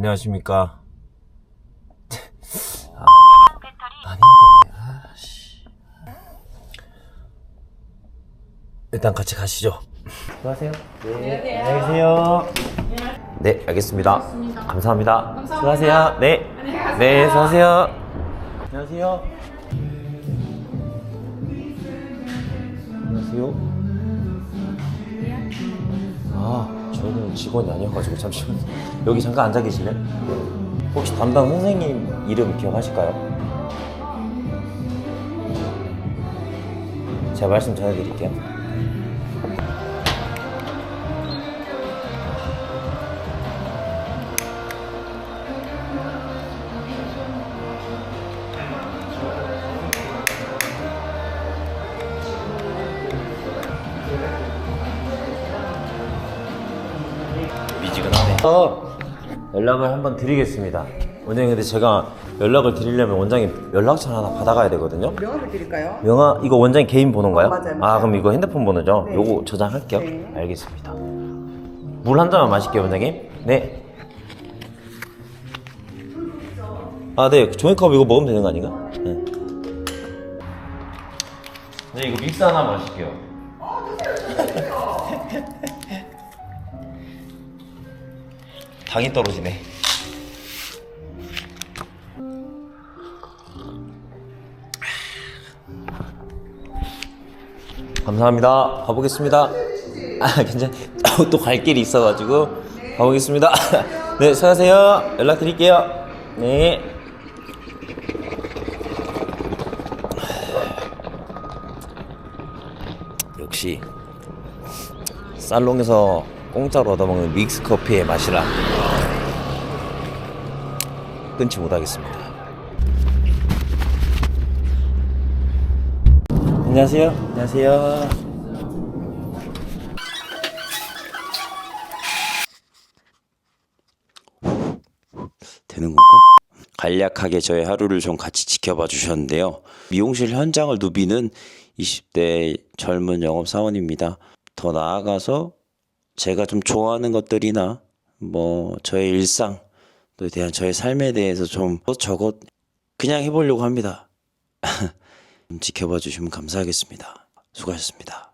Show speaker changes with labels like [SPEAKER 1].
[SPEAKER 1] 안녕하십니까. 아, 아닌데, 아씨. 일단 같이 가시죠. 수고하세요. 네. 안녕히 계세요. 네, 알겠습니다. 감사합니다. 수고하세요. 네. 네, 수고하세요. 안녕하세요. 안녕하세요. 아, 저는 직원이 아니어가지고 잠시만요. 여기 잠깐 앉아 계실래요? 네. 혹시 담당 선생님 이름 기억하실까요? 제가 말씀 전해드릴게요. 미지근하네. 어, 연락을 한번 드리겠습니다. 원장님 근데 제가 연락을 드리려면 원장님 연락처 하나 받아가야 되거든요.
[SPEAKER 2] 명함을 드릴까요?
[SPEAKER 1] 명아 이거 원장님 개인 번호인가요?
[SPEAKER 2] 어, 맞아요,
[SPEAKER 1] 아
[SPEAKER 2] 맞아요.
[SPEAKER 1] 그럼 이거 핸드폰 번호죠?
[SPEAKER 2] 네.
[SPEAKER 1] 요거 저장할게요.
[SPEAKER 2] 네.
[SPEAKER 1] 알겠습니다. 물 한 잔만 마실게요 원장님. 네. 아 네, 종이컵 이거 먹으면 되는 거 아닌가? 네. 네 이거 믹스 하나 마실게요. 당이 떨어지네. 감사합니다. 가보겠습니다. 아, 괜찮. 또 갈 길이 있어가지고 가보겠습니다. 네, 수고하세요. 연락 드릴게요. 네. 역시 살롱에서 공짜로 얻어먹는 믹스 커피의 맛이라 끊지 못하겠습니다. 안녕하세요. 안녕하세요.
[SPEAKER 3] 되는 건가? 간략하게 저의 하루를 좀 같이 지켜봐 주셨는데요. 미용실 현장을 누비는 20대 젊은 영업 사원입니다. 더 나아가서 제가 좀 좋아하는 것들이나 뭐 저의 일상 또 대한 저의 삶에 대해서 좀 저것 그냥 해보려고 합니다. 좀 지켜봐 주시면 감사하겠습니다. 수고하셨습니다.